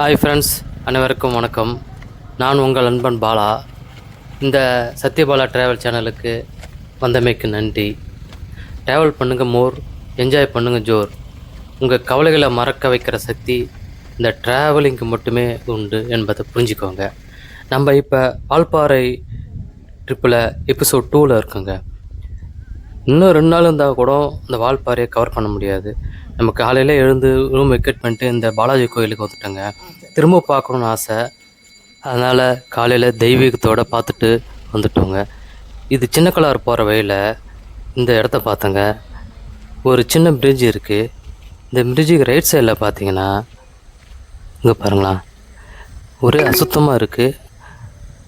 Hi friends அனைவருக்கும் வணக்கம். நான் உங்கள் அன்பன் பாலா. இந்த சத்யபாலா ட்ராவல் சேனலுக்கு வந்தமைக்கு நன்றி. ட்ராவல் பண்ணுங்க மோர் என்ஜாய் பண்ணுங்க ஜோர். உங்கள் கவலைகளை மறக்க வைக்கிற சக்தி இந்த ட்ராவலிங்க்கு மட்டுமே உண்டு என்பதை புரிஞ்சுக்கோங்க. நம்ம இப்போ வால்பாறை ட்ரிப்பில் எபிசோட் டூவில் இருக்கோங்க. இன்னும் ரெண்டு நாள் இருந்தால் கூட இந்த வால்பாறையை கவர் பண்ண முடியாது. நம்ம காலையில் எழுந்து ரூம் வெக்கெட் பண்ணிட்டு இந்த பாலாஜி கோயிலுக்கு வந்துட்டோங்க. திரும்ப பார்க்கணுன்னு ஆசை. அதனால் காலையில் தெய்வீகத்தோடு பார்த்துட்டு வந்துட்டோங்க. இது சின்ன கலார் போகிற வழியில் இந்த இடத்த பார்த்தங்க ஒரு சின்ன பிரிட்ஜ் இருக்குது இந்த பிரிட்ஜுக்கு ரைட் சைடில் பார்த்தீங்கன்னா இங்கே பாருங்களா ஒரே அசுத்தமாக இருக்குது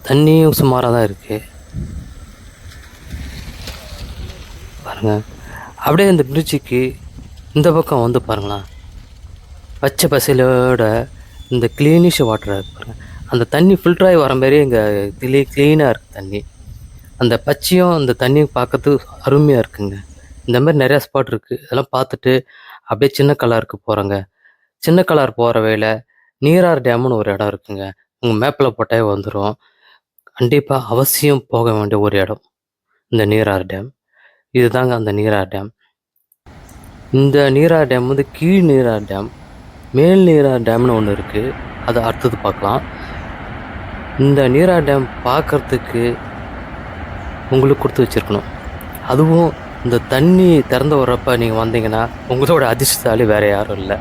தண்ணியும் சுமாராக தான் இருக்குது பாருங்கள் அப்படியே இந்த பிரிட்ஜுக்கு இந்த பக்கம் வந்து பாருங்களேன் பச்சை பசையிலோட இந்த க்ளீனிஷ் வாட்டராக இருக்கு அந்த தண்ணி ஃபில்டர் ஆகி வர மாதிரி இங்கே கிளீ க்ளீனாக இருக்குது தண்ணி. அந்த பச்சையும் அந்த தண்ணியும் பார்க்கறதுக்கு அருமையாக இருக்குங்க. இந்த மாதிரி நிறையா ஸ்பாட் இருக்குது இதெல்லாம் பார்த்துட்டு அப்படியே சின்ன கலருக்கு போகிறோங்க சின்ன கலர் போகிற வழியில் நீரார் டேம்னு ஒரு இடம் இருக்குங்க. உங்கள் மேப்பில் போட்டாவே வந்துடும் கண்டிப்பாக அவசியம் போக வேண்டிய ஒரு இடம் இந்த நீரார் டேம் இதுதாங்க அந்த நீரார் டேம் இந்த நீரார் டேம் வந்து கீழ் நீரார் டேம் மேல் நீரா டேம்னு ஒன்று இருக்குது அதை அடுத்தது பார்க்கலாம். இந்த நீரா டேம் பார்க்கறதுக்கு உங்களுக்கு கொடுத்து வச்சுருக்கணும். அதுவும் இந்த தண்ணி திறந்து வர்றப்ப நீங்கள் வந்தீங்கன்னா உங்களோட அதிர்ஷ்டத்தாலி வேறு யாரும் இல்லை.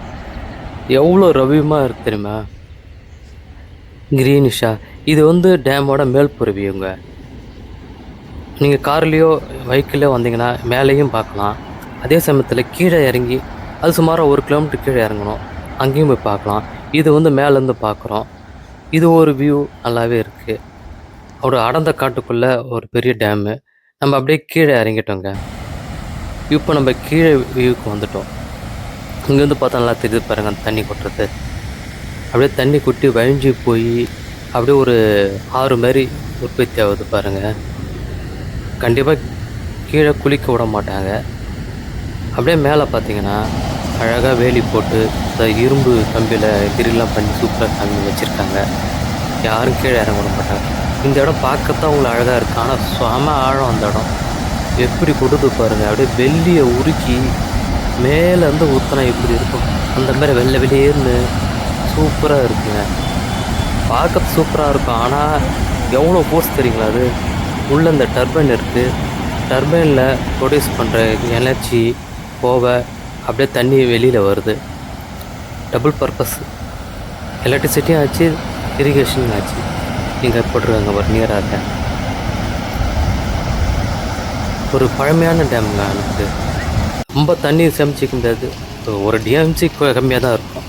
எவ்வளோ ரவியமாக இருக்கு தெரியுமா? கிரீனிஷா இது வந்து டேமோட மேல் வியூங்க நீங்கள் கார்லேயோ பைக்கிலையோ வந்தீங்கன்னா மேலேயும் பார்க்கலாம். அதே சமயத்தில் கீழே இறங்கி அது சுமாராக ஒரு கிலோமீட்டர் கீழே இறங்கணும். அங்கேயும் போய் பார்க்கலாம். இது வந்து மேலேருந்து பார்க்குறோம். இது ஒரு வியூ நல்லாவே இருக்குது ஒரு அடர்ந்த காட்டுக்குள்ளே ஒரு பெரிய டேமு நம்ம அப்படியே கீழே இறங்கிட்டோங்க. இப்போ நம்ம கீழே வியூக்கு வந்துட்டோம். இங்கேருந்து பார்த்தா நல்லா தெரியுது பாருங்க அந்த தண்ணி கொட்டுறது. அப்படியே தண்ணி கொட்டி வழிஞ்சு போய் அப்படியே ஒரு ஆறு மாதிரி உற்பத்தி ஆகுது பாருங்கள் கண்டிப்பாக கீழே குளிக்க விட மாட்டாங்க. அப்படியே மேலே பார்த்தீங்கன்னா அழகாக வேலி போட்டு இந்த இரும்பு கம்பியில் கிரில்லாம் பண்ணி சூப்பராக கம்பி வச்சுருக்காங்க. யாரும் கீழே இறங்க விட மாட்டாங்க. இந்த இடம் பார்க்கத்தான் உங்களுக்கு அழகாக இருக்குது ஆனால் செம ஆழம் அந்த இடம். எப்படி கொடுத்து பாருங்கள் அப்படியே வெள்ளியை உருக்கி மேலேருந்து ஊற்றினா எப்படி இருக்கும்? அந்த மாதிரி வெள்ளை வெளியேறுன்னு சூப்பராக இருக்குங்க. பார்க்க சூப்பராக இருக்கும். ஆனால் எவ்வளோ ஃபோர்ஸ் தெரியுங்களா அது? உள்ளே இந்த டர்பைன் இருக்குது டர்பைனில் ப்ரொடியூஸ் பண்ணுற எனர்ஜி போக அப்படியே தண்ணி வெளியில் வருது. டபுள் பர்பஸ் எலக்ட்ரிசிட்டியும் ஆச்சு இரிகேஷனும் ஆச்சு. இங்கே போட்டிருக்காங்க ஒரு நியராக டேம் ஒரு பழமையான டேம்ங்க எனக்கு ரொம்ப தண்ணி சேமிச்சிக்க முடியாது ஒரு டிஎம்சி கம்மியாக தான் இருக்கும்.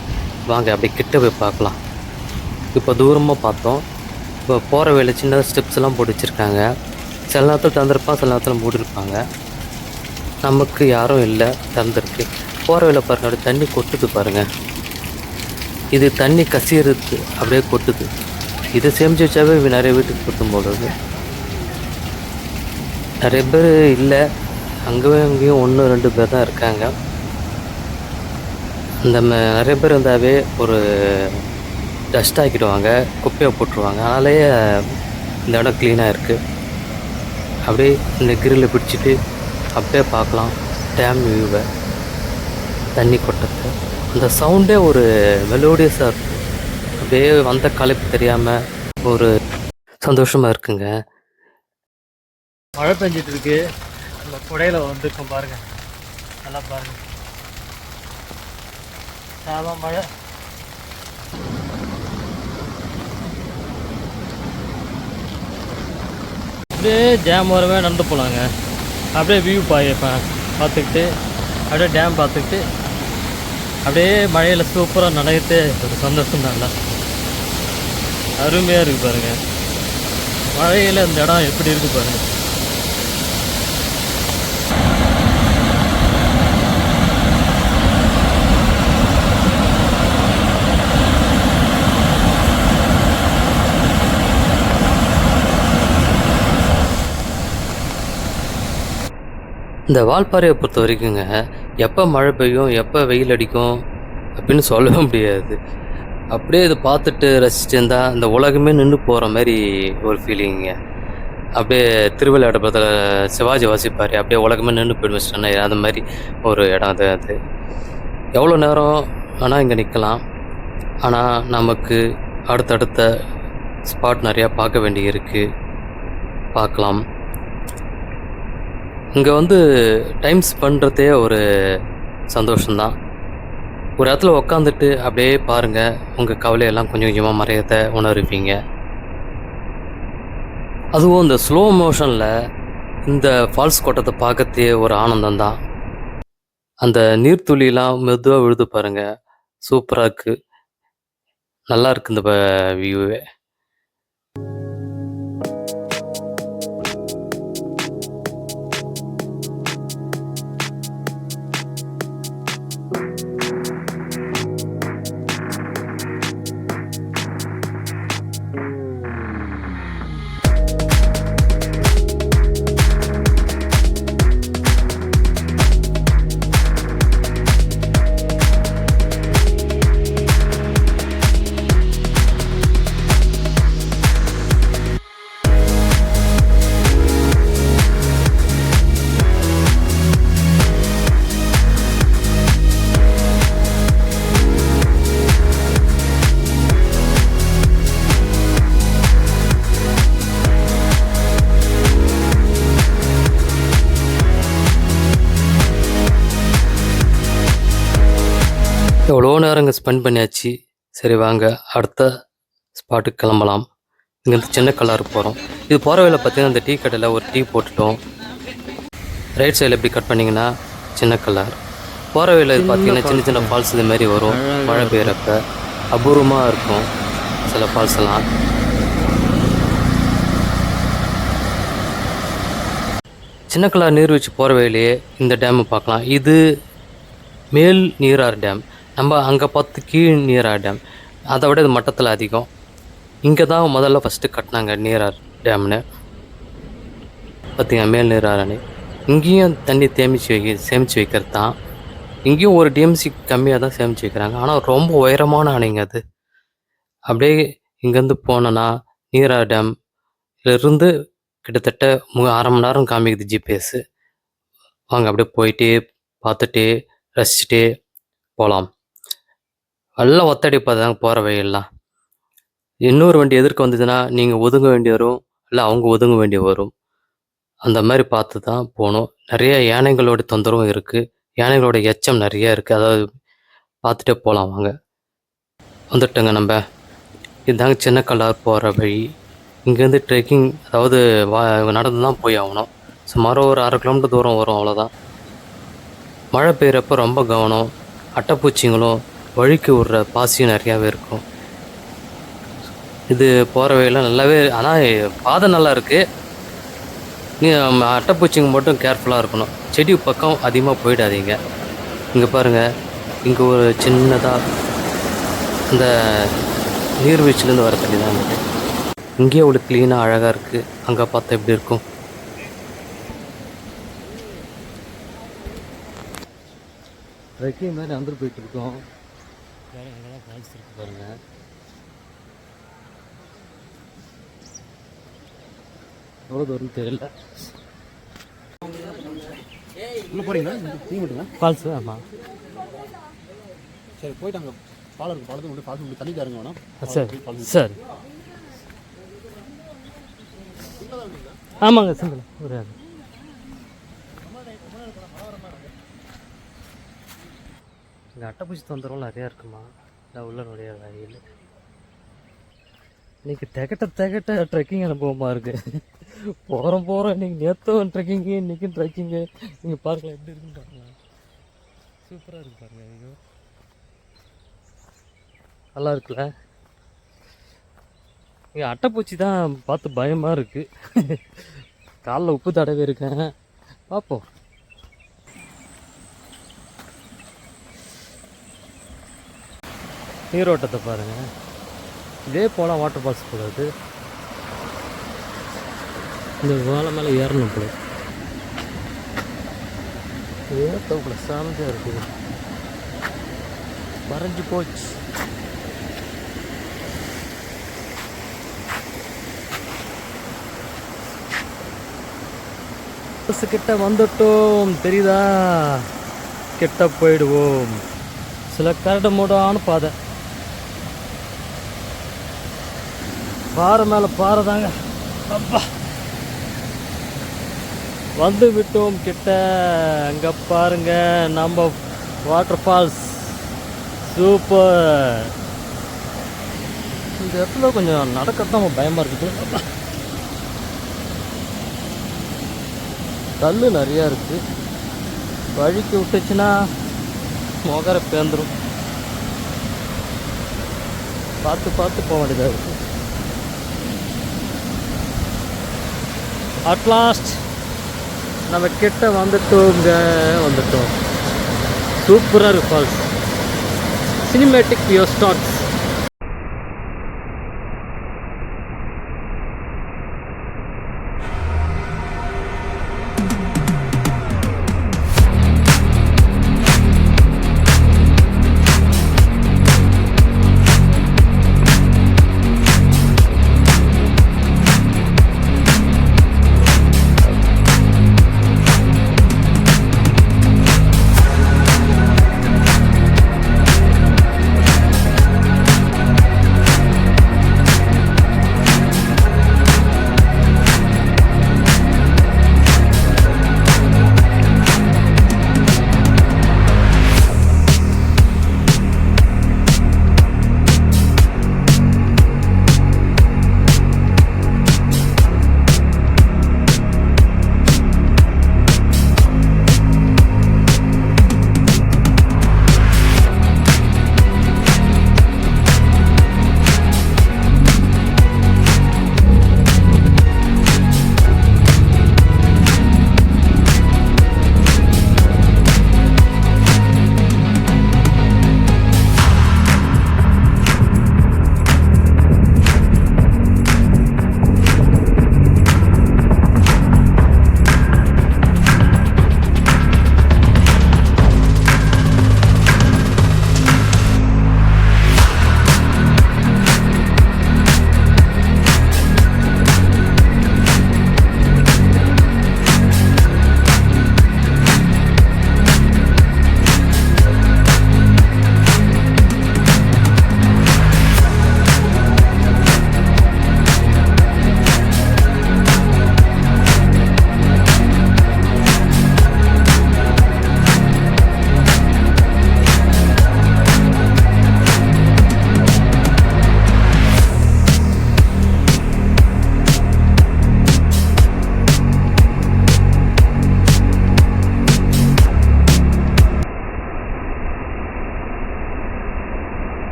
வாங்க அப்படியே கிட்ட போய் பார்க்கலாம். இப்போ தூரமாக பார்த்தோம். இப்போ போகிற வேலை சின்ன ஸ்டெப்ஸ் எல்லாம் போட்டு வச்சுருக்காங்க. சில நேரத்தில் திறந்துருப்பான் சில நேரத்தில் மூடிருப்பாங்க. நமக்கு யாரும் இல்லை திறந்துருக்கு போகிற வேலை பாருங்கள் அப்படியே தண்ணி கொட்டுது பாருங்கள் இது தண்ணி கசியறது அப்படியே கொட்டுது. இதை சேமிச்சு வச்சாவே நிறைய வீட்டுக்கு கொட்டும் போடுறது நிறைய பேர் இல்லை. அங்கேயும் அங்கேயும் ஒன்று ரெண்டு பேர் தான் இருக்காங்க. இந்த ம- நிறைய பேர் இருந்தாவே ஒரு டஸ்ட் ஆக்கிடுவாங்க குப்பையை போட்டுருவாங்க. அதனாலேயே இந்த இடம் க்ளீனாக இருக்குது அப்படியே இந்த கிரில்ல பிடிச்சிட்டு அப்படியே பார்க்கலாம். டேம் வியூவை தண்ணி கொட்டத்தை. அந்த சவுண்டே ஒரு மெலோடியஸாக இருக்கும். அப்படியே வந்த களைப்பு தெரியாமல் ஒரு சந்தோஷமாக இருக்குங்க. மழை பெஞ்சிட்டு இருக்கு அந்த குடையில் வந்துருக்கோம் பாருங்க. நல்லா பாருங்க. சாதம் மழை. அப்படியே டேம் வரவே நடந்து போகலாங்க அப்படியே வியூ பாய்ப்பேன் பார்த்துக்கிட்டு அப்படியே டேம் பார்த்துக்கிட்டு அப்படியே மழையில் சூப்பராக நனையிட்டு ஒரு சந்தோஷம் தான்ல அருமையாக இருக்குது பாருங்கள் மழையில் இந்த இடம் எப்படி இருக்குது பாருங்கள் இந்த வால்பாறையை பொறுத்த வரைக்குங்க எப்போ மழை பெய்யும் எப்போ வெயில் அடிக்கும் அப்படின்னு சொல்லவே முடியாது. அப்படியே இதை பார்த்துட்டு ரசிச்சுட்டு இருந்தால் இந்த உலகமே நின்று போகிற மாதிரி ஒரு ஃபீலிங்க அப்படியே திருவிளையாடப்பத்தில் சிவாஜி வாசிப்பார் அப்படியே உலகமே நின்று போயிடும் அந்த மாதிரி ஒரு இடம் அது அது. எவ்வளோ நேரம் வேணால் இங்கே நிற்கலாம் ஆனால் நமக்கு அடுத்தடுத்த ஸ்பாட் நிறையா பார்க்க வேண்டி இருக்குது பார்க்கலாம். இங்கே வந்து டைம் ஸ்பெண்ட்றதே ஒரு சந்தோஷம்தான். ஒரு இடத்துல உக்காந்துட்டு அப்படியே பாருங்கள் உங்கள் கவலையெல்லாம் கொஞ்சம் கொஞ்சமாக மறையத்தை உணர்விப்பீங்க அதுவும் இந்த ஸ்லோ மோஷனில் இந்த ஃபால்ஸ் கோட்டத்தை பார்க்கறதே ஒரு ஆனந்தம் தான் அந்த நீர்த்துளிலாம் மெதுவாக விழுது பாருங்கள் சூப்பராக இருக்குது நல்லா இருக்குது இந்த வியூவே எவ்வளோ நேரம் இங்கே ஸ்பெண்ட் பண்ணியாச்சு? சரி வாங்க அடுத்த ஸ்பாட்டுக்கு கிளம்பலாம். இங்கேருந்து சின்ன கல்லாறு போகிறோம் இது போகிற வழியில் பார்த்தீங்கன்னா இந்த டீ கடையில் ஒரு டீ போட்டுட்டோம். ரைட் சைடில் இப்படி கட் பண்ணிங்கன்னா சின்ன கல்லார் போகிற வழியில் இது பார்த்தீங்கன்னா சின்ன சின்ன ஃபால்ஸ் இது மாதிரி வரும். மழை பெய்யறப்ப அபூர்வமாக இருக்கும். சில ஃபால்ஸ் எல்லாம். சின்ன கல்லார் நீர்வீழ்ச்சி போகிற வழியிலேயே இந்த டேமை பார்க்கலாம். இது மேல் நீரார் டேம் நம்ம அங்கே பார்த்து கீழ் நீரா டேம் அதை விட இது மட்டத்தில் அதிகம். இங்கே தான் முதல்ல ஃபஸ்ட்டு கட்டினாங்க நீரா டேம்னு பார்த்தீங்க மேல் நீரார் அணை இங்கேயும் தண்ணி தேமிச்சு வைக்க சேமித்து வைக்கிறது தான் இங்கேயும் ஒரு டிஎம்சி கம்மியாக தான் சேமித்து வைக்கிறாங்க. ஆனால் ரொம்ப உயரமான அணைங்க அது. அப்படியே இங்கேருந்து போனோன்னா நீரா டேம் இருந்து கிட்டத்தட்ட மு அரை மணி நேரம் காமிக்குது ஜிபிஎஸ்ஸு வாங்க அப்படியே போயிட்டே பார்த்துட்டே ரசிச்சுட்டே போகலாம் நல்லா ஒத்தடிப்பாதாங்க போகிற வழியெல்லாம். இன்னொரு வண்டி எதிர்க்க வந்ததுன்னா நீங்கள் ஒதுங்க வேண்டி வரும் இல்லை அவங்க ஒதுங்க வேண்டி வரும். அந்த மாதிரி பார்த்து தான் போகணும் நிறைய யானைகளோட தொந்தரவும் இருக்குது யானைகளோட எச்சம் நிறைய இருக்குது அதாவது பார்த்துட்டே போகலாம் வாங்க. வந்துட்டோங்க நம்ம. இதுதாங்க சின்ன கல்லார் போகிற வழி. இங்கேருந்து ட்ரெக்கிங் அதாவது வா நடந்து தான் போய் ஆகணும். சுமார் ஒரு அரை கிலோமீட்டர் தூரம் வரும் அவ்வளோதான் மழை பெய்கிறப்ப ரொம்ப கவனம். அட்டைப்பூச்சிங்களும் வழுக்கி விடுற பாசியும் நிறையாவே இருக்கும். இது போகிற வழியெல்லாம் நல்லாவே ஆனால் பாதை நல்லா இருக்குது நீ அட்டைப்பூச்சிங்க மட்டும் கேர்ஃபுல்லாக இருக்கணும். செடி பக்கம் அதிகமாக போயிடாதீங்க. இங்கே பாருங்கள் இங்கே ஒரு சின்னதாக இந்த நீர்வீழ்ச்சிலேருந்து வர தண்ணி தான் இருக்குது இங்கேயே அவ்வளோ க்ளீனாக அழகாக இருக்குது அங்கே பார்த்தா எப்படி இருக்கும்? ட்ரெக்கிங் மாதிரி வந்துட்டு போயிட்டு இருக்கோம் வேறு எங்கெல்லாம் ஃபால்ஸ் இருக்கு பாருங்க எவ்வளோ தூரம் தெரியல உள்ள போறீங்களா? டீ மட்டுங்களா ஃபால்ஸ் ஆமாம் சரி போயிட்டு அங்கே பாலம் இருக்கு பாலத்துக்கு மட்டும் பாலத்துக்கு தண்ணி இறங்க வேணாம். சரி சரி. ஆமாங்க சிம்பிள் ஒரு ஆள். இங்கே அட்டைப்பூச்சி தொந்தரவு நிறையா இருக்குமா? இல்லை உள்ள நுழைய வழியில். இன்னைக்கு திகட்ட திகட்ட ட்ரெக்கிங் அனுபவமாக இருக்குது போகிறோம் போகிறோம் இன்றைக்கி நேற்றும் ட்ரெக்கிங்கு இன்றைக்கும் ட்ரெக்கிங்கு நீங்கள் பார்க்கலாம் எப்படி இருக்குன்னு பாருங்களேன் சூப்பராக இருக்கு பாருங்க ஐயோ. நல்லா இருக்குல்ல? இங்கே அட்டைப்பூச்சி தான் பார்த்து பயமாக இருக்குது காலில் உப்பு தடவே இருக்கேன். பார்ப்போம். நீரோட்டத்தை பாருங்கள் இதே போல் வாட்டர் ஃபால்ஸ் போல இந்த வாழை மேலே ஏறணும் போல. ஏத்தவுக்குள்ள சாமியாக இருக்குது. வரைஞ்சி போச்சு. பஸ்ஸு கிட்ட வந்துட்டோம் தெரியுதா? கிட்ட போயிடுவோம். சில கரடு மூடான்னு பாதை. பாறை மேலே பாறை தாங்க. அப்பா. வந்து விட்டோம் கிட்ட. அங்கே பாருங்க நம்ம வாட்டர் ஃபால்ஸ் சூப்பர் இந்த இடத்துல கொஞ்சம் நடக்கத்தான் பயமாக இருக்குது கல் நிறையா இருக்குது வழிக்கு விட்டுச்சுன்னா முகர பேந்துடும் பார்த்து பார்த்து போக வேண்டியதாக இருக்குது அட்லாஸ்ட் நம்ம கிட்ட வந்துட்டோங்க வந்துட்டோம். சூப்பராக இருக்கு ஃபால்ஸ் சினிமேட்டிக் வியோ ஸ்டார்ட்ஸ்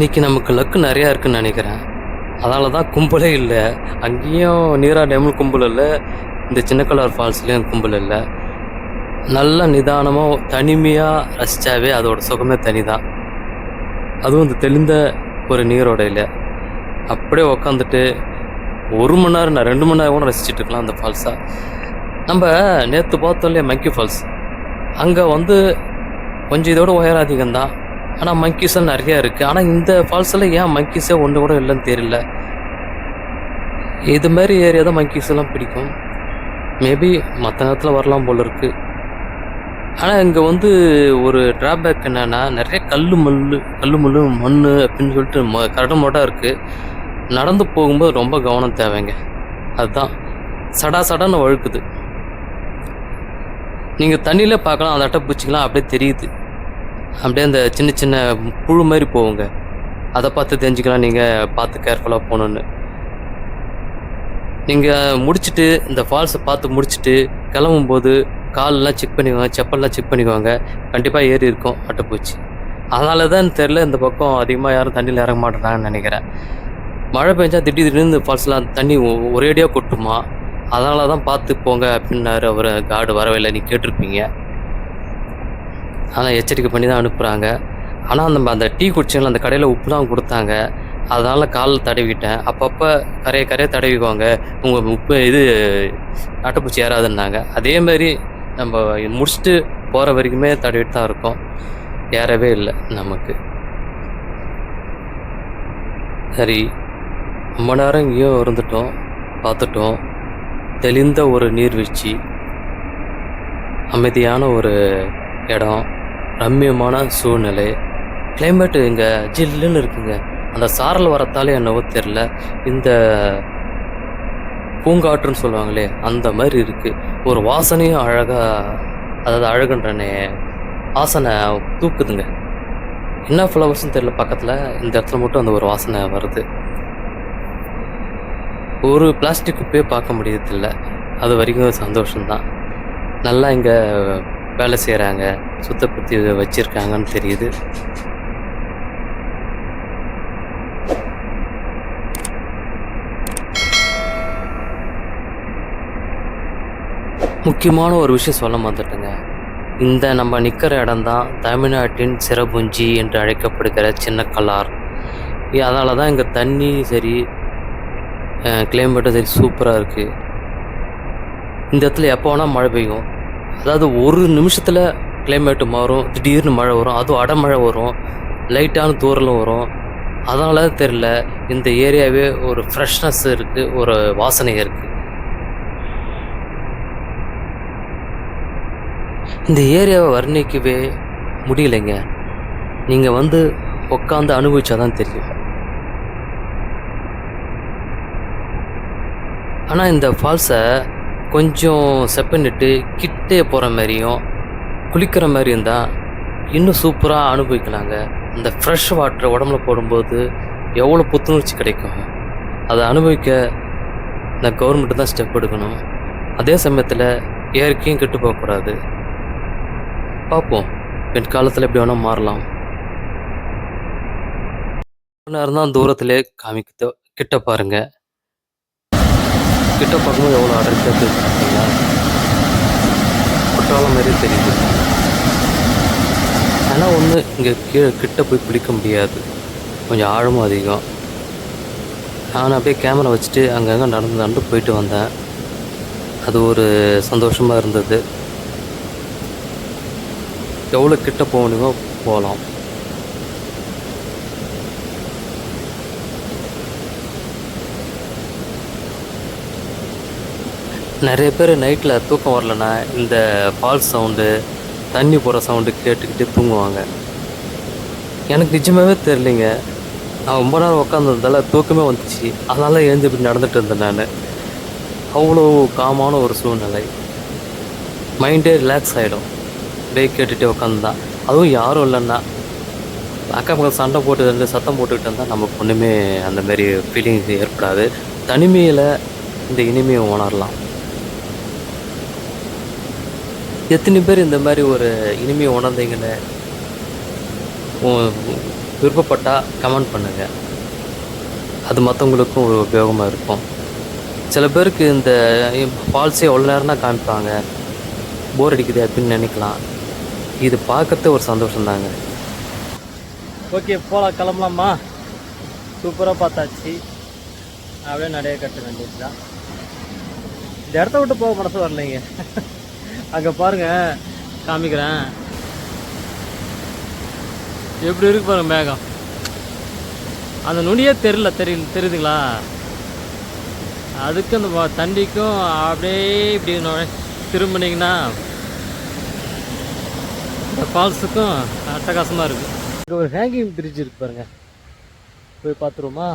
இன்னைக்கு நமக்கு லக்கு நிறையா இருக்குன்னு நினைக்கிறேன். அதனால தான் கும்பலே இல்லை. அங்கேயும் நீரா டேமில் கும்பல் இல்லை. இந்த சின்ன கலர் ஃபால்ஸ்லேயும் கும்பல் இல்லை. நல்லா நிதானமாக தனிமையாக ரசித்தாவே அதோட சுகமே தனி தான் அதுவும் இந்த தெளிந்த ஒரு நீரோடையில் அப்படியே உக்காந்துட்டு ஒரு மணி நேரம் நான் ரெண்டு மணி நேரம் கூட ரசிச்சிட்டு இருக்கலாம் அந்த ஃபால்ஸாக நம்ம நேற்று பார்த்தோம் இல்லையா மங்கி ஃபால்ஸ் அங்கே வந்து கொஞ்சம் இதோட உயரம் அதிகம்தான் ஆனால் மங்கிஸ்லாம் நிறையா இருக்குது ஆனால் இந்த ஃபால்ஸில் ஏன் மங்கிஸே ஒன்று கூட இல்லைன்னு தெரியல? இது மாதிரி ஏரியா தான் monkeys எல்லாம் பிடிக்கும். மேபி மற்ற நேரத்தில் வரலாம் போல் இருக்குது ஆனால் இங்கே வந்து ஒரு ட்ராபேக் என்னென்னா நிறைய கல் மண் கல் முள் மண் அப்படின்னு சொல்லிட்டு ம கரடு இருக்குது நடந்து போகும்போது ரொம்ப கவனம் தேவைங்க. அதுதான். சடா சடான்னு வழுக்குது. நீங்கள் தண்ணியில் பார்க்கலாம் அந்த அட்டை பிடிச்சிக்கலாம் அப்படியே தெரியுது. அப்படியே அந்த சின்ன சின்ன புழு மாதிரி போகுங்க. அதை பார்த்து தெரிஞ்சுக்கலாம். நீங்கள் பார்த்து கேர்ஃபுல்லாக போகணுன்னு நீங்கள் முடிச்சுட்டு இந்த ஃபால்ஸை பார்த்து முடிச்சுட்டு கிளம்பும்போது காலெலாம் செக் பண்ணிக்குவாங்க செப்பல்லாம் செக் பண்ணிக்குவாங்க கண்டிப்பாக ஏறி இருக்கும். அட்டைப்பூச்சி அதனால தான் தெரில இந்த பக்கம் அதிகமாக யாரும் தண்ணியில் இறங்க மாட்டேறாங்கன்னு நினைக்கிறேன். மழை பெஞ்சா திடீர் திடீர்னு இந்த ஃபால்ஸ்லாம் தண்ணி ஒரேடியாக கொட்டுமா? அதனால தான் பார்த்து போங்க அப்படின்னாரு அவர். கார்டு வரவே இல்லை. நீ கேட்டிருப்பீங்க. ஆனால் எச்சரிக்கை பண்ணி தான் அனுப்புகிறாங்க ஆனால் நம்ம அந்த டீ குடிச்சவங்கள அந்த கடையில் உப்புலாம் கொடுத்தாங்க. அதனால் காலில் தடவிட்டேன். அப்பப்போ கரையை கரையை தடவிக்குவாங்க. உங்கள் உப்பு இது அட்டைப்பூச்சி ஏறாதுன்னாங்க. அதே மாதிரி நம்ம முடிச்சுட்டு போகிற வரைக்குமே தடவிட்டு தான் இருக்கோம். ஏறவே இல்லை நமக்கு. சரி ரொம்ப நேரம் இங்கேயும் இருந்துட்டோம். பார்த்துட்டோம். தெளிந்த ஒரு நீர்வீழ்ச்சி. அமைதியான ஒரு இடம். ரம்மியமான சூழ்நிலை. கிளைமேட்டு இங்கே ஜில்லுன்னு இருக்குங்க. அந்த சாரல் வரத்தாலே என்னவோ தெரில. இந்த பூங்காற்றுன்னு சொல்லுவாங்களே அந்த மாதிரி இருக்குது ஒரு வாசனையும் அழகாக அதாவது அழகுன்றனே வாசனை தூக்குதுங்க. என்ன ஃப்ளவர்ஸ்னு தெரியல பக்கத்தில். இந்த இடத்துல மட்டும் அந்த ஒரு வாசனை வருது. ஒரு பிளாஸ்டிக் குப்பையே பார்க்க முடியறதில்ல. அது வரைக்கும் சந்தோஷம்தான். நல்லா இங்கே வேலை செய்கிறாங்க சுத்தப்படுத்தி வச்சுருக்காங்கன்னு தெரியுது. முக்கியமான ஒரு விஷயம் சொல்ல வந்துட்டுங்க இந்த நம்ம நிற்கிற இடம்தான் தமிழ்நாட்டின் சிறபுஞ்சி என்று அழைக்கப்படுகிற சின்ன கல்லார். அதனால தான் இங்கே தண்ணி சரி கிளைமேட்டும் சரி சூப்பராக இருக்குது இந்த இடத்துல எப்போ வேணால் மழை பெய்யும். அதாவது ஒரு நிமிஷத்தில் கிளைமேட்டு மாறும் திடீர்னு மழை வரும் அதுவும் அடமழை வரும் லைட்டான தூரலும் வரும். அதனால தெரில இந்த ஏரியாவே ஒரு ஃப்ரெஷ்னஸ் இருக்குது ஒரு வாசனை இருக்குது இந்த ஏரியாவை வர்ணிக்கவே முடியலைங்க. நீங்கள் வந்து உட்காந்து அனுபவிச்சாதான் தெரியும். ஆனால் இந்த ஃபால்ஸை கொஞ்சம் செப்பனிட்டு கிட்டே போகிற மாதிரியும் குளிக்கிற மாதிரி இருந்தால் இன்னும் சூப்பராக அனுபவிக்கலாங்க. அந்த ஃப்ரெஷ் வாட்டரை உடம்புல போடும்போது எவ்வளோ புத்துணர்ச்சி கிடைக்கும். அதை அனுபவிக்க இந்த கவர்மெண்ட்டு தான் ஸ்டெப் எடுக்கணும். அதே சமயத்தில் இயற்கையும் கெட்டு போகக்கூடாது. பார்ப்போம். பிற்காலத்தில் எப்படி வேணால் மாறலாம். நேரம் தான் தூரத்திலே காமிக்க கிட்ட பாருங்கள் கிட்ட பார்க்கும்போது எவ்வளோ அடர்த்தியாக இருக்கு பார்த்தீங்களா குற்றாலம் மாதிரி தெரியுது. ஆனால் ஒன்று இங்கே கீழே கிட்ட போய் பிடிக்க முடியாது. கொஞ்சம் ஆழமும் அதிகம். நான் அப்படியே கேமரா வச்சுட்டு அங்கங்கே நடந்து நடந்து போயிட்டு வந்தேன். அது ஒரு சந்தோஷமாக இருந்தது. எவ்வளோ கிட்ட போகணுமோ போகலாம். நிறைய பேர் நைட்டில் தூக்கம் வரலன்னா இந்த ஃபால்ஸ் சவுண்டு தண்ணி போகிற சவுண்டு கேட்டுக்கிட்டு தூங்குவாங்க. எனக்கு நிஜமாகவே தெரிலிங்க நான் ரொம்ப நேரம் உட்காந்துருந்தால தூக்கமே வந்துச்சு. அதனால் எழுந்து இப்படி நடந்துட்டு இருந்தேன் நான். அவ்வளோ காமான ஒரு சூழ்நிலை. மைண்டே ரிலாக்ஸ் ஆகிடும் பிரேக் கேட்டுகிட்டே உட்காந்துதான் அதுவும் யாரும் இல்லைன்னா. அக்கம் பக்கம் சண்டை போட்டு இருந்து சத்தம் போட்டுக்கிட்டு இருந்தால் நமக்கு ஒன்றுமே அந்த ஃபீலிங்ஸ் ஃபீலிங் ஏற்படாது. தனிமையில் இந்த இனிமையை உணரலாம். எத்தனை பேர் இந்த மாதிரி ஒரு இனிமையை உணர்ந்தீங்கன்னு விருப்பப்பட்டால் கமெண்ட் பண்ணுங்கள் அது மற்றவங்களுக்கும் ஒரு உபயோகமாக இருக்கும். சில பேருக்கு இந்த ஃபால்ஸே எவ்வளோ நேரம் தான் காமிப்பாங்க. போர் அடிக்குது அப்படின்னு நினைக்கலாம். இது பார்க்கறதே ஒரு சந்தோஷம் தாங்க. ஓகே போகலாம் கிளம்பலாமா? சூப்பராக பார்த்தாச்சு. அப்படியே நிறைய கட்ட வேண்டியது தான் இந்த இடத்த விட்டு போக மனசு வரலைங்க. அங்கே பாருங்க காமிக்கிறேன். எப்படி இருக்கு பாருங்க மேகம். அந்த நுனியே தெரியல தெரியல தெரியுதுங்களா? அதுக்கு அந்த தண்ணிக்கும் தண்டிக்கும் அப்படியே இப்படி திரும்பினீங்கன்னா இந்த ஃபால்ஸுக்கும் அட்டகாசமாக இருக்குது இங்கே ஒரு ஹேங்கிங் பிரிட்ஜ் இருக்கு பாருங்க. போய் பார்த்துருவோமா?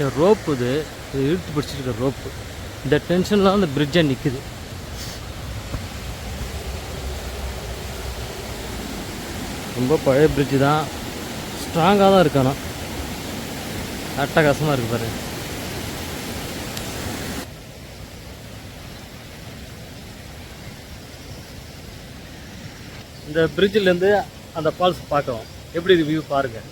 இந்த ரோப்பு இது இது இழுத்து பிடிச்சிருக்க ரோப்பு. இந்த டென்ஷன்லாம் அந்த பிரிட்ஜை நிற்குது ரொம்ப பழைய பிரிட்ஜு தான். ஸ்ட்ராங்காக தான் இருக்கணும் அட்டகாசமாக இருக்கு பாரு. இந்த பிரிட்ஜிலேருந்து அந்த ஃபால்ஸ் பார்க்கலாம். எப்படி இது வியூ பாருங்கள்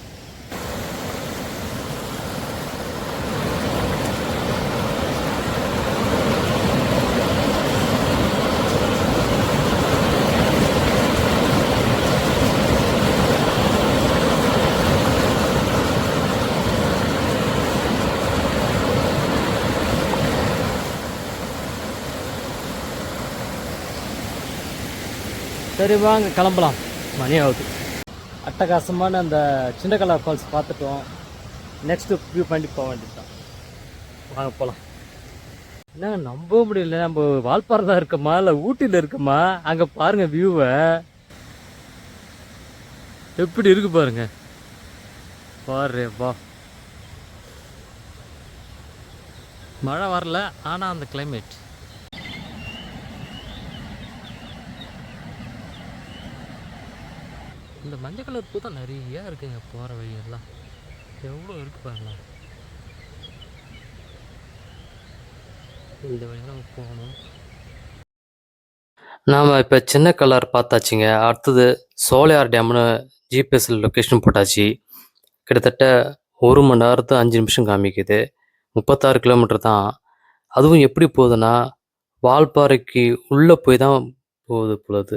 சரி வாங்க கிளம்பலாம். மணி ஆகுது. அட்டகாசமான அந்த சின்னக்கலா ஃபால்ஸ் பார்த்துட்டோம். நெக்ஸ்ட்டு வியூ பாயிண்ட் போக வேண்டியது தான் வாங்க போகலாம் என்ன நம்ப முடியல. நம்ம வால்பாறை தான் இருக்கோமா இல்லை ஊட்டியில் இருக்கோமா? அங்கே பாருங்கள் வியூவை எப்படி இருக்கு பாருங்க. பாரு வா. மழை வரல ஆனால் அந்த கிளைமேட் இந்த மஞ்சள் கலர் பூ தான் நிறையா இருக்குங்க போகிற வழியெல்லாம். எவ்வளோ இருக்கு பாருங்க. இந்த வழியெல்லாம் போகணும். நாம் இப்போ சின்ன கலர் பார்த்தாச்சுங்க. அடுத்தது சோலையார் டேம்னு ஜிபிஎஸ்ல லொக்கேஷன் போட்டாச்சு. கிட்டத்தட்ட ஒரு மணி நேரத்து அஞ்சு நிமிஷம் காமிக்குது. முப்பத்தாறு கிலோமீட்டர் தான். அதுவும் எப்படி போகுதுன்னா வால்பாறைக்கு உள்ளே போய் தான் போகுது பொழுது.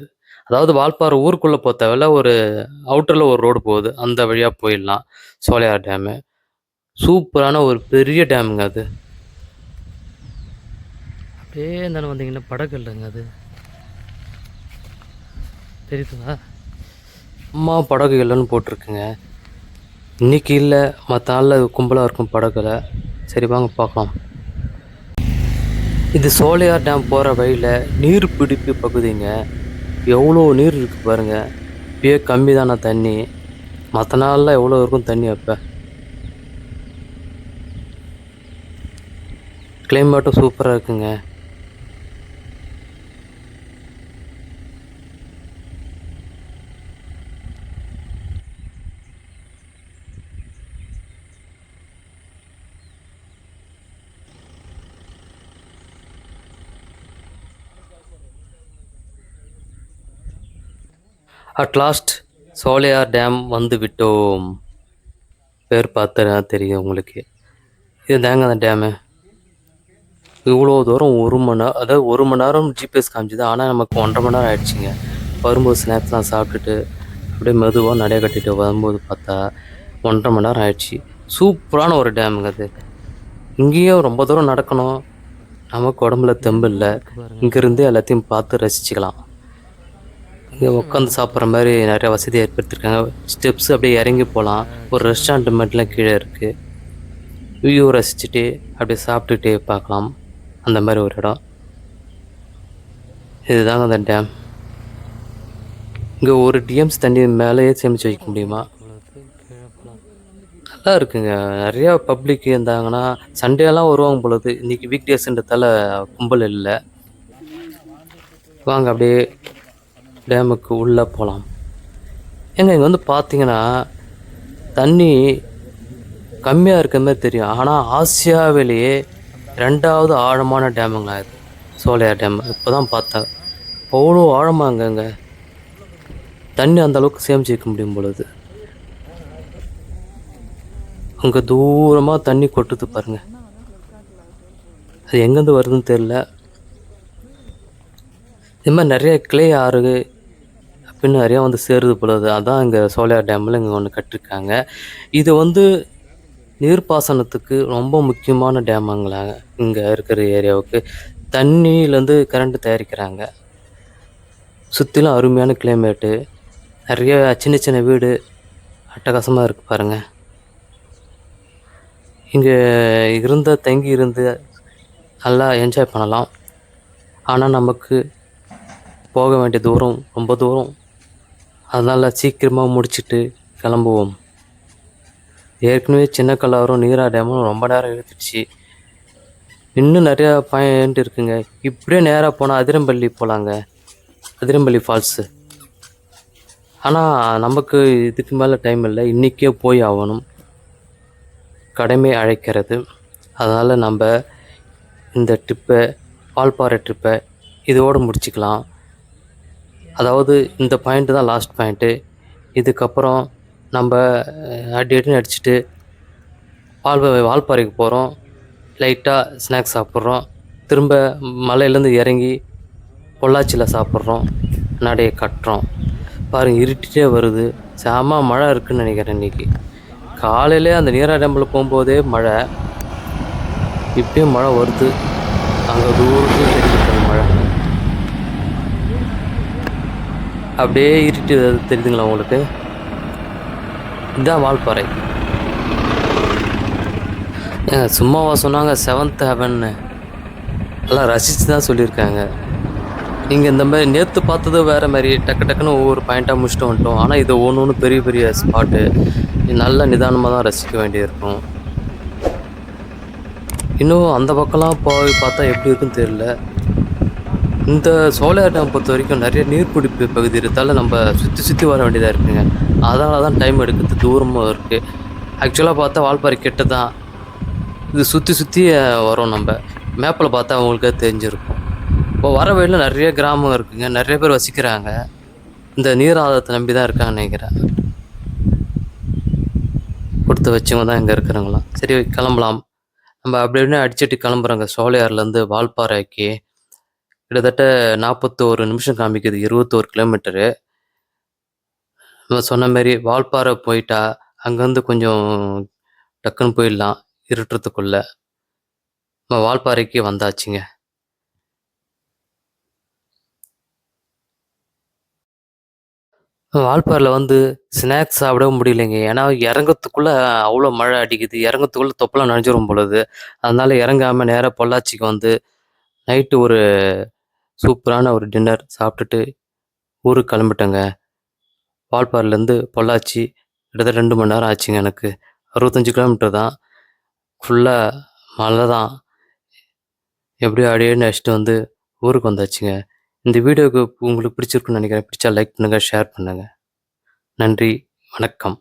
அதாவது வால்பாறை ஊருக்குள்ளே போக தேவையில்ல ஒரு அவுட்டரில் ஒரு ரோடு போகுது. அந்த வழியாக போயிடலாம். சோலையார் டேமு சூப்பரான ஒரு பெரிய டேமுங்க அது. அப்படியே இருந்தாலும் வந்தீங்கன்னா படகு இல்லைங்க அது. தெரியுதுங்களா? அம்மா படகு இல்லைன்னு போட்டிருக்குங்க. இன்னைக்கு இல்லை. மற்ற நாளில் கும்பலாக இருக்கும் படகுல. சரி வாங்க பார்க்கலாம். இது சோலையார் டேம் போகிற வழியில் நீர் பிடிப்பு பகுதிங்க. எவ்வளோ நீர் இருக்குது பாருங்க. இப்பயே கம்மி தானே தண்ணி. மற்ற நாளில் எவ்வளோ இருக்கும் தண்ணி அப்போ? கிளைமேட்டும் சூப்பராக இருக்குங்க. அட் லாஸ்ட் சோலையார் டேம் வந்து விட்டோம் பேர் பார்த்தா தெரியும் உங்களுக்கு. இது தாங்க அந்த டேமு இவ்வளோ தூரம் ஒரு மணி நேரம் அதாவது ஒரு மணி நேரம் ஜிபிஎஸ் காமிச்சுது. ஆனால் நமக்கு ஒன்றரை மணி நேரம் ஆயிடுச்சுங்க. வரும்போது ஸ்நாக்ஸ்லாம் சாப்பிட்டுட்டு அப்படியே மெதுவாக நடைய கட்டிட்டு வரும்போது பார்த்தா ஒன்றரை மணி நேரம் ஆயிடுச்சு. சூப்பரான ஒரு டேமுங்க அது. இங்கேயும் ரொம்ப தூரம் நடக்கணும். நமக்கு உடம்புல தெம்பு இல்லை. இங்கேருந்தே எல்லாத்தையும் பார்த்து ரசிச்சுக்கலாம். இங்கே உட்காந்து சாப்பிட்ற மாதிரி நிறைய வசதி ஏற்படுத்தியிருக்காங்க ஸ்டெப்ஸ் அப்படியே இறங்கி போகலாம் ஒரு ரெஸ்டாரண்ட் மட்டும்லாம் கீழே இருக்குது வியூ ரசிச்சுட்டு அப்படியே சாப்பிட்டுட்டே பார்க்கலாம். அந்த மாதிரி ஒரு இடம். இதுதாங்க அந்த டேம் இங்கே ஒரு டிஎம்ஸ் தண்ணி மேலேயே சேமித்து வைக்க முடியுமா? நல்லா இருக்குங்க. நிறையா பப்ளிக் இருந்தாங்கன்னா சண்டேலாம் வருவாங்க பொழுது. இன்றைக்கி வீக் டேஸ்ன்றதால கும்பல் இல்லை. வாங்க அப்படியே டேமுக்கு உள்ளே போகலாம். ஏங்க இங்கே வந்து பார்த்தீங்கன்னா தண்ணி கம்மியாக இருக்க மாதிரி தெரியும். ஆனால் ஆசியாவிலேயே ரெண்டாவது ஆழமான டேமுங்களா இது. சோலையார் டேம். இப்போ தான் பார்த்தேன் அவ்வளோ ஆழமாங்க இங்கே தண்ணி அந்தளவுக்கு சேமிச்சு வைக்க முடியும் பொழுது. அங்கே தூரமாக தண்ணி கொட்டுது பாருங்கள் அது எங்கேருந்து வருதுன்னு தெரில இது மாதிரி நிறைய கிளை ஆறு அப்படின்னு நிறையா வந்து சேருது போலது அதான் இங்கே சோலையார் டேமில் இங்கே ஒன்று கட்டிருக்காங்க. இது வந்து நீர்ப்பாசனத்துக்கு ரொம்ப முக்கியமான டேமுங்களாங்க இங்கே இருக்கிற ஏரியாவுக்கு. தண்ணியிலேருந்து கரண்ட் தயாரிக்கிறாங்க. சுற்றிலும் அருமையான கிளைமேட்டு நிறைய சின்ன சின்ன வீடு அட்டகாசமாக இருக்குது பாருங்கள் இங்கே இருந்த தங்கி இருந்து நல்லா என்ஜாய் பண்ணலாம். ஆனால் நமக்கு போக வேண்டிய தூரம் ரொம்ப தூரம். அதனால் சீக்கிரமாக முடிச்சிட்டு கிளம்புவோம். ஏற்கனவே சின்ன கல்லாரும் நீரா டேமும் ரொம்ப நேரம் இழுத்துடுச்சு. இன்னும் நிறையா பாயிண்ட் இருக்குங்க. இப்படியே நேராக போனால் அதிரம்பள்ளி போகலாங்க அதிரம்பள்ளி ஃபால்ஸு. ஆனால் நமக்கு இதுக்கு மேலே டைம் இல்லை. இன்றைக்கே போய் ஆகணும். கடமை அழைக்கிறது. அதனால் நம்ம இந்த ட்ரிப்பை பால்பாறை ட்ரிப்பை இதோடு முடிச்சுக்கலாம். அதாவது இந்த பாயிண்ட்டு தான் லாஸ்ட் பாயிண்ட்டு இதுக்கப்புறம் நம்ம அடி அடின்னு அடிச்சுட்டு வால்பா வால்பாறைக்கு போகிறோம் லைட்டாக ஸ்நாக்ஸ் சாப்பிட்றோம். திரும்ப மலையிலேருந்து இறங்கி பொள்ளாச்சியில் சாப்பிட்றோம். நடையை கட்டுறோம். பாருங்க இருட்டிகிட்டே வருது. செம மழை இருக்குன்னு நினைக்கிறேன் இன்னைக்கு. காலையிலே அந்த நீரா டேம்பிள் போகும்போதே மழை. இப்பயும் மழை வருது. அங்கே தூரத்துக்கு தெரியுது மழை அப்படியே இருட்டு தெரியுதுங்களா உங்களுக்கு? இதுதான் வால்பாறை. ஏங்க சும்மாவா சொன்னாங்க செவன்த் ஹெவன்னு எல்லாம் ரசித்து தான் சொல்லியிருக்காங்க. நீங்கள் இந்த மாதிரி நேற்று பார்த்தது வேறு மாதிரி டக்கு டக்குன்னு ஒவ்வொரு பாயிண்ட்டாக முடிச்சுட்டு வந்துட்டோம். ஆனால் இது ஒன்று ஒன்று பெரிய பெரிய ஸ்பாட்டு நல்ல நிதானமாக தான் ரசிக்க வேண்டியிருக்கும். இன்னும் அந்த பக்கம்லாம் போய் பார்த்தா எப்படி இருக்குன்னு தெரியல. இந்த சோலையார் டேம் பொறுத்த வரைக்கும் நிறைய நீர்பிடிப்பு பகுதி இருந்தாலும் நம்ம சுற்றி சுற்றி வர வேண்டியதாக இருக்குங்க. அதனால தான் டைம் எடுக்கிறது தூரமாக இருக்குது ஆக்சுவலாக பார்த்தா வால்பாறை கிட்ட தான் இது சுற்றி சுற்றி வரோம் நம்ம. மேப்பில் பார்த்தா அவங்களுக்கே தெரிஞ்சிருக்கும். இப்போ வர வழியில் நிறைய கிராமம் இருக்குங்க. நிறைய பேர் வசிக்கிறாங்க. இந்த நீர் ஆதாரத்தை நம்பி தான் இருக்காங்கன்னு நினைக்கிறேன். கொடுத்து வச்சவங்க தான் இங்கே இருக்கிறவங்களாம். சரி கிளம்பலாம். நம்ம அப்படி இப்படின்னு அடிச்சுட்டு கிளம்புறோங்க. சோலையார்லேருந்து வால்பாறைக்கு. கிட்டத்தட்ட நாற்பத்தோரு நிமிஷம் காமிக்குது இருபத்தோரு கிலோமீட்டரு. நம்ம சொன்ன மாதிரி வால்பாறை போயிட்டா அங்கேருந்து கொஞ்சம் டக்குன்னு போயிடலாம் இருட்டுறதுக்குள்ள. நம்ம வால்பாறைக்கு வந்தாச்சுங்க. வால்பாறையில் வந்து ஸ்நாக்ஸ் சாப்பிடவும் முடியலைங்க. ஏன்னா இறங்கத்துக்குள்ளே அவ்வளோ மழை அடிக்குது. இறங்கத்துக்குள்ளே தொப்பலாம் நனைஞ்சிரும் பொழுது. அதனால் இறங்காமல் நேராக பொள்ளாச்சிக்கு வந்து நைட்டு ஒரு சூப்பரான ஒரு டின்னர் சாப்பிட்டுட்டு ஊருக்கு கிளம்பிட்டேங்க. வால்பாறையிலேருந்து பொள்ளாச்சி கிட்டத்தட்ட ரெண்டு மணி நேரம் ஆச்சுங்க எனக்கு. அறுபத்தஞ்சு கிலோமீட்டர் தான். ஃபுல்லாக மழை தான். எப்படியோ அப்படியே நெக்ஸ்ட்டு வந்து ஊருக்கு வந்தாச்சுங்க. இந்த வீடியோவுக்கு உங்களுக்கு பிடிச்சிருக்குன்னு நினைக்கிறேன். பிடிச்சா லைக் பண்ணுங்கள் ஷேர் பண்ணுங்கள் நன்றி வணக்கம்.